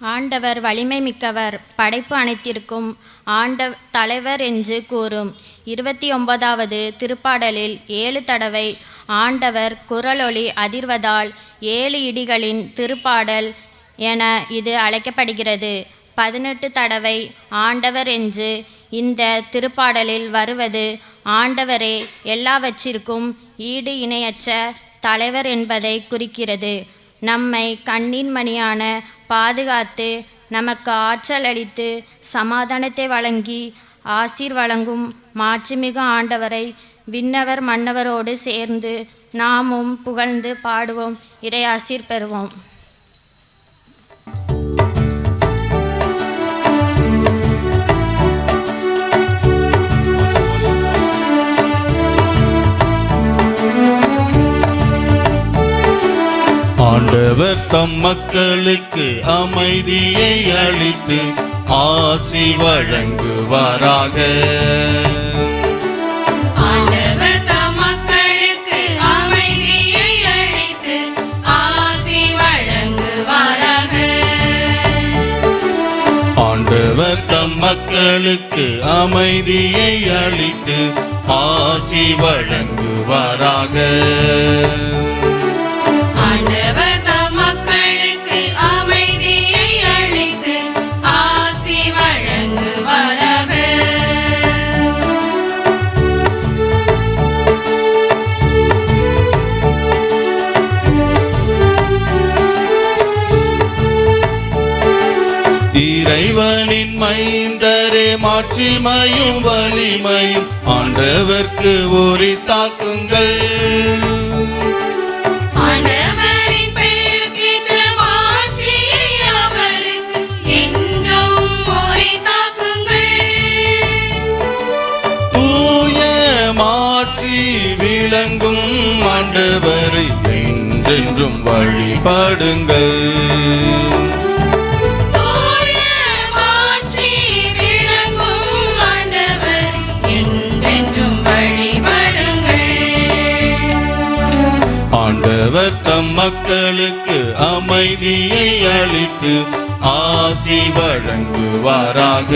ஆண்டவர் வலிமை மிக்கவர் படைப்பு அனைத்திற்கும் ஆண்ட தலைவர் என்று கூறும். இருபத்தி ஒன்பதாவது திருப்பாடலில் ஏழு தடவை ஆண்டவர் குரலொளி அதிர்வதால் ஏழு இடிகளின் திருப்பாடல் என இது அழைக்கப்படுகிறது. பதினெட்டு தடவை ஆண்டவர் என்று இந்த திருப்பாடலில் வருவது ஆண்டவரே எல்லாவற்றிற்கும் ஈடு இணையற்ற தலைவர் என்பதை குறிக்கிறது. நம்மை கண்ணின் மணியான பாதுகாத்து நமக்கு ஆற்றல் அளித்து சமாதானத்தை வழங்கி ஆசீர் வழங்கும் மாட்சிமிகு ஆண்டவரை விண்ணவர் மன்னவரோடு சேர்ந்து நாமும் புகழ்ந்து பாடுவோம். இறை ஆசீர் பெறுவோம். தம் மக்களுக்கு அமைதியை அளித்து ஆசி வழங்குவாராக. ஆண்டவர் தம் மக்களுக்கு அமைதியை அளித்து ஆசி வழங்குவாராக. மைந்தரே மாட்சிமையும் வலிமையும் ஆண்டவர்க்கு தூய மாற்றி விளங்கும் ஆண்டவரை என்றென்றும் வழிபாடுங்கள். மக்களுக்கு அமைதியை அளித்து ஆசி வழங்குவாராக.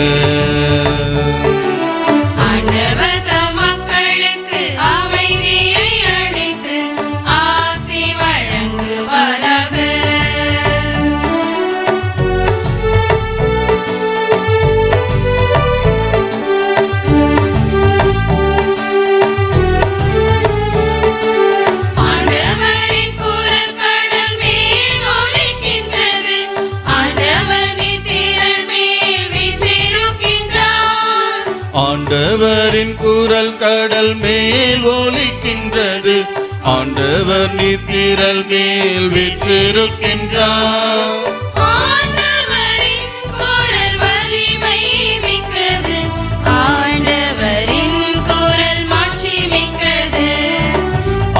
குரல் கடல் மேல் ஒலிக்கின்றது. ஆண்டவர் நித்திரல் மேல் விற்றிருக்கின்றார்.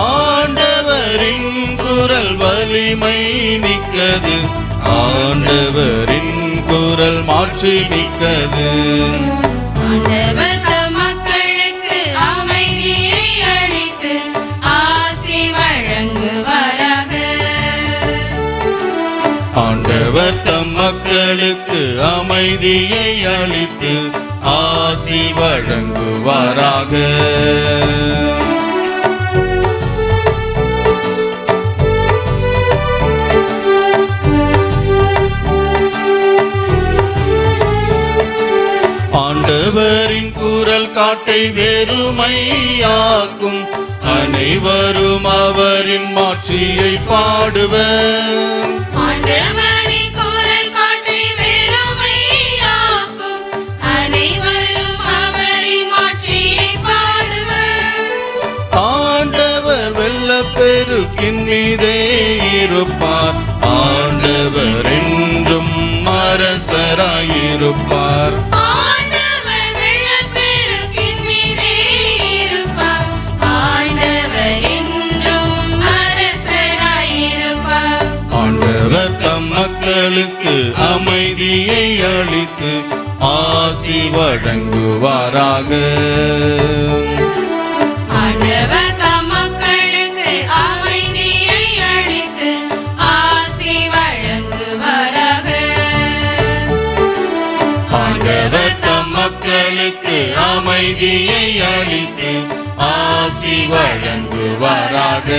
ஆண்டவரின் குரல் வலிமை மிக்கது. ஆண்டவரின் குரல் மாட்சி மிக்கது. ஆண்டவரின் மக்களுக்கு அமைதியை அளித்து ஆசி வழங்குவாராக. ஆண்டவரின் குரல் காட்டை வெறுமையாக்கும் அனைவரும் அவரின் மாட்சியை பாடுவர். வெள்ளப்பெருக்கின் மீதே இருப்பார். ஆண்டவர் என்றும் அரசராயிருப்பார். ஆண்டவர் வெள்ளப்பெருக்கின் மீதே இருப்பார். ஆண்டவர் என்றும் அரசராயிருப்பார். ஆண்டவர் தம் மக்களுக்கு அமைதியை அளித்து ஆசி வழங்குவாராக வழங்குவாராக